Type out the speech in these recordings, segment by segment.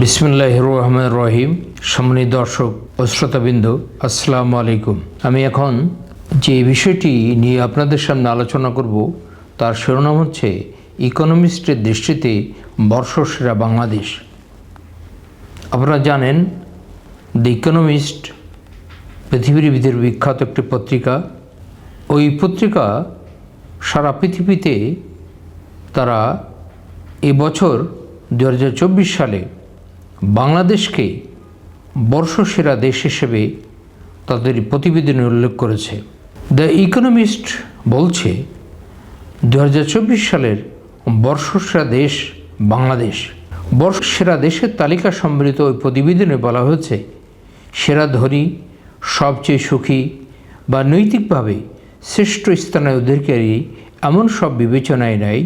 বিসমুল্লাহ রহমান রহিম সম্মানিত দর্শক ও শ্রোতাবৃন্দ, আসসালামু আলাইকুম। আমি এখন যে বিষয়টি নিয়ে আপনাদের সামনে আলোচনা করব, তার শিরোনাম হচ্ছে ইকোনমিস্টের দৃষ্টিতে বর্ষসেরা বাংলাদেশ। আপনারা জানেন, দ্য ইকোনমিস্ট পৃথিবীর ভিতরে বিখ্যাত একটি পত্রিকা। ওই পত্রিকা সারা পৃথিবীতে তারা এবছর দু হাজার চব্বিশ সালে বাংলাদেশকে বর্ষসেরা দেশ হিসেবে তাদের প্রতিবেদনে উল্লেখ করেছে। দ্য ইকোনমিস্ট বলছে দু হাজার চব্বিশ সালের বর্ষসেরা দেশ বাংলাদেশ। বর্ষসেরা দেশের তালিকা সম্মিলিত ওই প্রতিবেদনে বলা হয়েছে, সেরা ধনী, সবচেয়ে সুখী বা নৈতিকভাবে শ্রেষ্ঠ স্থানে অধিকারী এমন সব বিবেচনায় নেয়,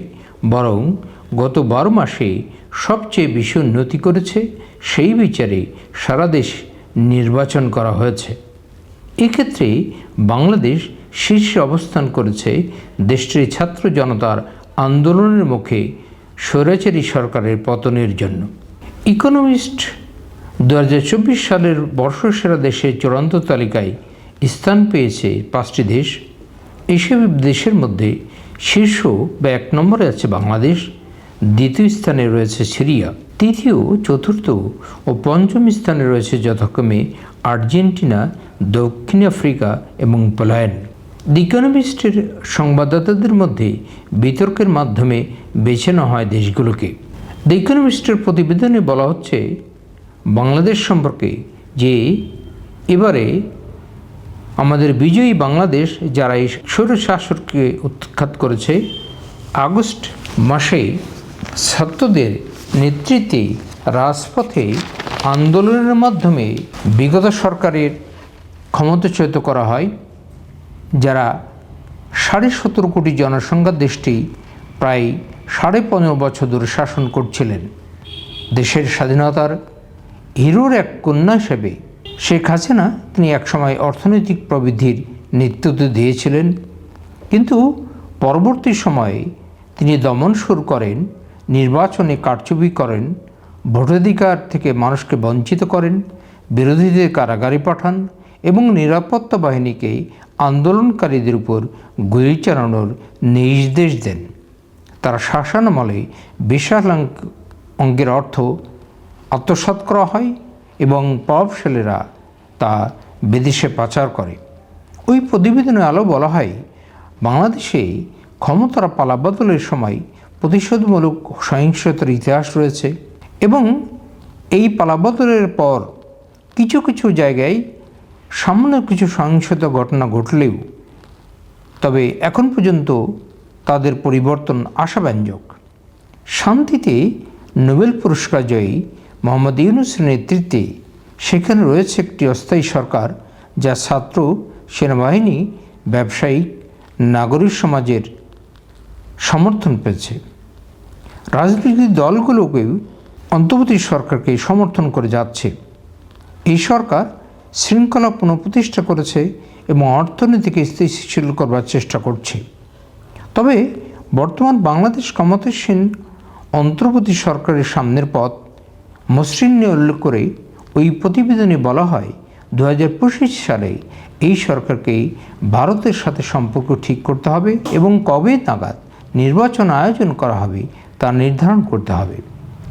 বরং গত বারো মাসে সবচেয়ে বেশি উন্নতি করেছে সেই বিচারে সারা দেশ নির্বাচন করা হয়েছে। এক্ষেত্রে বাংলাদেশ শীর্ষে অবস্থান করেছে দেশটির ছাত্র জনতার আন্দোলনের মুখে স্বৈরাচারী সরকারের পতনের জন্য। ইকোনমিস্ট দু হাজার চব্বিশ সালের বর্ষসেরা দেশের চূড়ান্ত তালিকায় স্থান পেয়েছে পাঁচটি দেশ। এসব দেশের মধ্যে শীর্ষ বা এক নম্বরে আছে বাংলাদেশ দ্বিতীয় স্থানে রয়েছে সিরিয়া। তৃতীয়, চতুর্থ ও পঞ্চম স্থানে রয়েছে যথাক্রমে আর্জেন্টিনা, দক্ষিণ আফ্রিকা এবং পোল্যান্ড। ইকোনমিস্টের সংবাদদাতাদের মধ্যে বিতর্কের মাধ্যমে বেছে নেওয়া হয় দেশগুলোকে। দ্য ইকোনমিস্টের প্রতিবেদনে বলা হচ্ছে, বাংলাদেশ সম্পর্কে যে এবারে আমাদের বিজয়ী বাংলাদেশ যারা এই স্বৈর উৎখাত করেছে, আগস্ট মাসে ছাত্রদের নেতৃত্বে রাজপথে আন্দোলনের মাধ্যমে বিগত সরকারের ক্ষমতাচ্যুত করা হয়, যারা সাড়ে সতেরো কোটি জনসংখ্যার দেশটি প্রায় সাড়ে পনেরো বছর ধরে শাসন করছিলেন। দেশের স্বাধীনতার হিরোর এক কন্যা হিসেবে শেখ হাসিনা তিনি একসময় অর্থনৈতিক প্রবৃদ্ধির নেতৃত্ব দিয়েছিলেন, কিন্তু পরবর্তী সময়ে তিনি দমন শুরু করেন নির্বাচনে কারচুপি করেন, ভোটাধিকার থেকে মানুষকে বঞ্চিত করেন, বিরোধীদের কারাগারে পাঠান এবং নিরাপত্তা বাহিনীকে আন্দোলনকারীদের উপর গুলি চালানোর নির্দেশ দেন। তার শাসনামলে বিশাল অঙ্কের অর্থ আত্মসাৎ করা হয় এবং প্রভাবশালীরা তা বিদেশে পাচার করে। ওই প্রতিবেদনে আলো বলা হয়, বাংলাদেশে ক্ষমতার পালাবদলের সময় প্রতিশোধমূলক সহিংসতার ইতিহাস রয়েছে এবং এই পালাবদলের পর কিছু কিছু জায়গায় সামান্য কিছু সহিংসতা ঘটনা ঘটলেও, তবে এখন পর্যন্ত তাদের পরিবর্তন আশাব্যঞ্জক। শান্তিতে নোবেল পুরস্কার জয়ী মোহাম্মদ ইউনুসের নেতৃত্বে সেখানে রয়েছে একটি অস্থায়ী সরকার, যা ছাত্র, সেনাবাহিনী ব্যবসায়িক নাগরিক সমাজের সমর্থন পেয়েছে। রাজনৈতিক দলগুলোকেও অন্তর্বর্তী সরকারকে সমর্থন করে যাচ্ছে। এই সরকার শৃঙ্খলা পুনঃপ্রতিষ্ঠা করেছে এবং অর্থনীতিকে স্থিতিশীল করবার চেষ্টা করছে। তবে বর্তমান বাংলাদেশ ক্ষমতাসীন অন্তর্বর্তী সরকারের সামনের পথ মসৃণ নিয়ে উল্লেখ করে ওই প্রতিবেদনে বলা হয় দু হাজার পঁচিশ সালে এই সরকারকে ভারতের সাথে সম্পর্ক ঠিক করতে হবে এবং কবে নাগাদ নির্বাচন আয়োজন করা হবে, তা নির্ধারণ করতে হবে।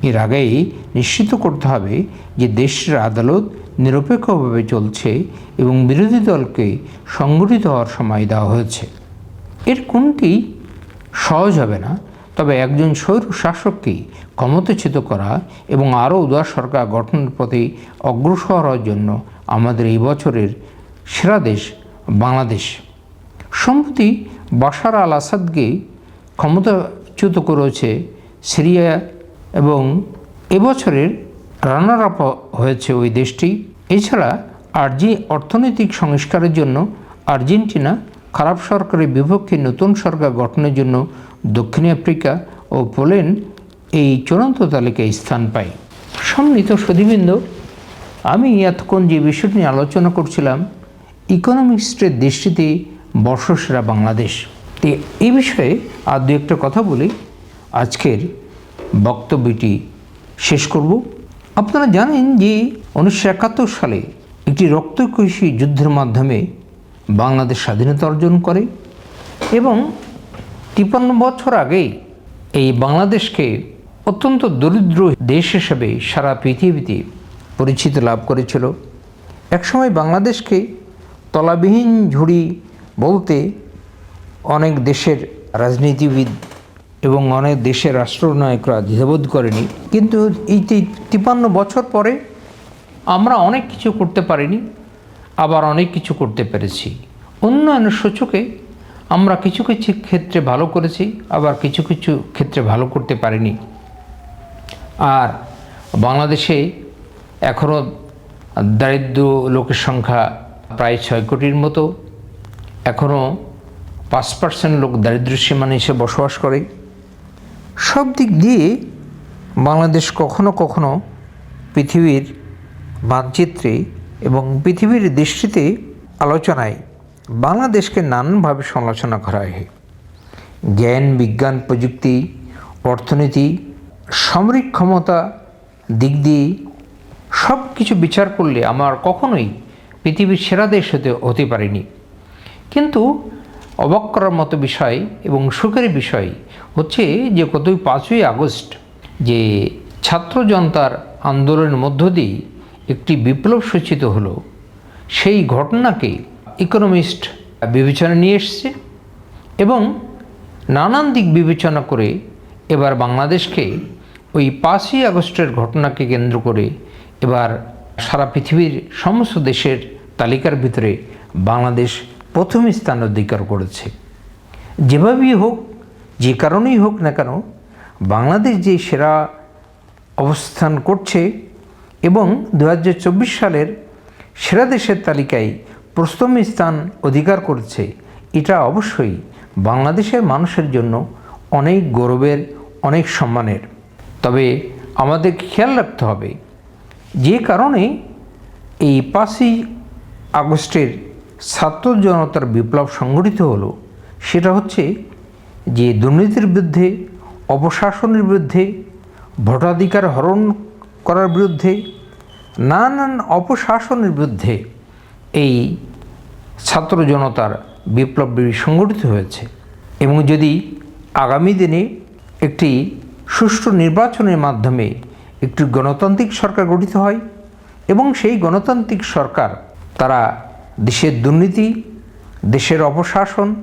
এর আগেই নিশ্চিত করতে হবে যে দেশের আদালত নিরপেক্ষভাবে চলছে এবং বিরোধী দলকে সংগঠিত হওয়ার সময় দেওয়া হয়েছে। এর কোনটি সহজ হবে না, তবে একজন স্বৈর শাসককে ক্ষমতাচ্যুত করা এবং আরও উদার সরকার গঠনের পথে অগ্রসর হওয়ার জন্য আমাদের এই বছরের সেরা দেশ বাংলাদেশ। সম্প্রতি বাশার আল আসাদকে ক্ষমতাচ্যুত করেছে সিরিয়া এবং এবছরের রানার আপ হয়েছে ওই দেশটি। এছাড়া আর্জি অর্থনৈতিক সংস্কারের জন্য আর্জেন্টিনা খারাপ সরকারের বিপক্ষে নতুন সরকার গঠনের জন্য দক্ষিণ আফ্রিকা ও পোল্যান্ড এই চূড়ান্ত তালিকায় স্থান পায়। সম্মিলিত সদীবৃন্দ আমি এতক্ষণ যে বিষয়টি নিয়ে আলোচনা করছিলাম, ইকোনমিক্সের দৃষ্টিতে বর্ষসেরা বাংলাদেশ। এই বিষয়ে আর দু একটা কথা বলি। আজকের বক্তব্যটি শেষ করব। আপনারা জানেন যে উনিশশো একাত্তর সালে একটি রক্তকষী যুদ্ধের মাধ্যমে বাংলাদেশ স্বাধীনতা অর্জন করে এবং তিপ্পান্ন বছর আগে এই বাংলাদেশকে অত্যন্ত দরিদ্র দেশ হিসেবে সারা পৃথিবীতে পরিচিতি লাভ করেছিল। একসময় বাংলাদেশকে তলাবিহীন ঝুড়ি বলতে অনেক দেশের রাজনীতিবিদ এবং অনেক দেশের রাষ্ট্রনায়করা দ্বিধাবোধ করেনি। কিন্তু এই তিপ্পান্ন বছর পরে আমরা অনেক কিছু করতে পারিনি, আবার অনেক কিছু করতে পেরেছি। উন্নয়নের সূচকে আমরা কিছু কিছু ক্ষেত্রে ভালো করেছি, আবার কিছু কিছু ক্ষেত্রে ভালো করতে পারিনি। আর বাংলাদেশে এখনও দারিদ্র লোকের সংখ্যা প্রায় ছয় কোটির মতো। এখনও পাঁচ পার্সেন্ট লোক দারিদ্র সীমা নিচে বসবাস করে। সব দিক দিয়ে বাংলাদেশ কখনো কখনো পৃথিবীর মানচিত্রে এবং পৃথিবীর দৃষ্টিতে আলোচনায় বাংলাদেশকে নানানভাবে সমালোচনা করা হয়। জ্ঞান, বিজ্ঞান, প্রযুক্তি, অর্থনীতি, সামরিক ক্ষমতা দিক দিয়ে সব কিছু বিচার করলে আমার কখনোই পৃথিবীর সেরা দেশ হতে হতে পারিনি। কিন্তু অবাক করার মতো বিষয় এবং সুখের বিষয় হচ্ছে যে গতই পাঁচই আগস্ট যে ছাত্র জনতার আন্দোলনের মধ্য দিয়ে একটি বিপ্লব সূচিত হলো, সেই ঘটনাকে ইকোনমিস্ট বিবেচনা নিয়ে এসছে এবং নানান দিক বিবেচনা করে এবার বাংলাদেশকে ওই পাঁচই আগস্টের ঘটনাকে কেন্দ্র করে এবার সারা পৃথিবীর সমস্ত দেশের তালিকার ভিতরে বাংলাদেশ প্রথম স্থান অধিকার করেছে। যেভাবেই হোক, যে কারণেই হোক না কেন, বাংলাদেশ যে সেরা অবস্থান করছে এবং দু হাজার চব্বিশ সালের সেরা দেশের তালিকায় প্রথম স্থান অধিকার করেছে, এটা অবশ্যই বাংলাদেশের মানুষের জন্য অনেক গৌরবের, অনেক সম্মানের। তবে আমাদের খেয়াল রাখতে হবে, যে কারণে এই পাঁচই আগস্টের ছাত্র জনতার বিপ্লব সংগঠিত হলো, সেটা হচ্ছে যে দুর্নীতির বিরুদ্ধে, অপশাসনের বিরুদ্ধে, ভোটাধিকার হরণ করার বিরুদ্ধে, নানান অপশাসনের বিরুদ্ধে এই ছাত্র জনতার বিপ্লব সংগঠিত হয়েছে। এবং যদি আগামী দিনে একটি সুষ্ঠু নির্বাচনের মাধ্যমে একটি গণতান্ত্রিক সরকার গঠিত হয় এবং সেই গণতান্ত্রিক সরকার তারা দেশের দুর্নীতি, দেশের অপশাসন,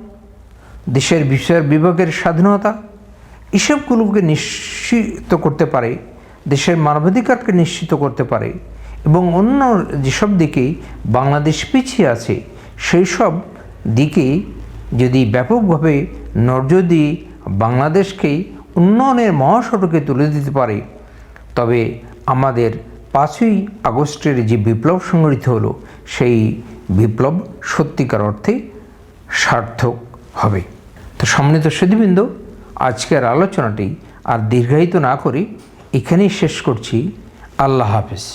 দেশের বিচার বিভাগের স্বাধীনতা এসবগুলোকে নিশ্চিত করতে পারে, দেশের মানবাধিকারকে নিশ্চিত করতে পারে এবং অন্য যেসব দিকে বাংলাদেশ পিছিয়ে আছে সেই সব দিকে যদি ব্যাপকভাবে নজর দিয়ে বাংলাদেশকে উন্নয়নের মহাসড়কে তুলে দিতে পারে, তবে আমাদের পাঁচই আগস্টের যে বিপ্লব সংগঠিত হলো, সেই বিপ্লব সত্যিকার অর্থে সার্থক হবে। তো সম্মানিত সুদীবৃন্দ আজকের আলোচনাটি আর দীর্ঘায়িত না করে এখানেই শেষ করছি। আল্লাহ হাফেজ।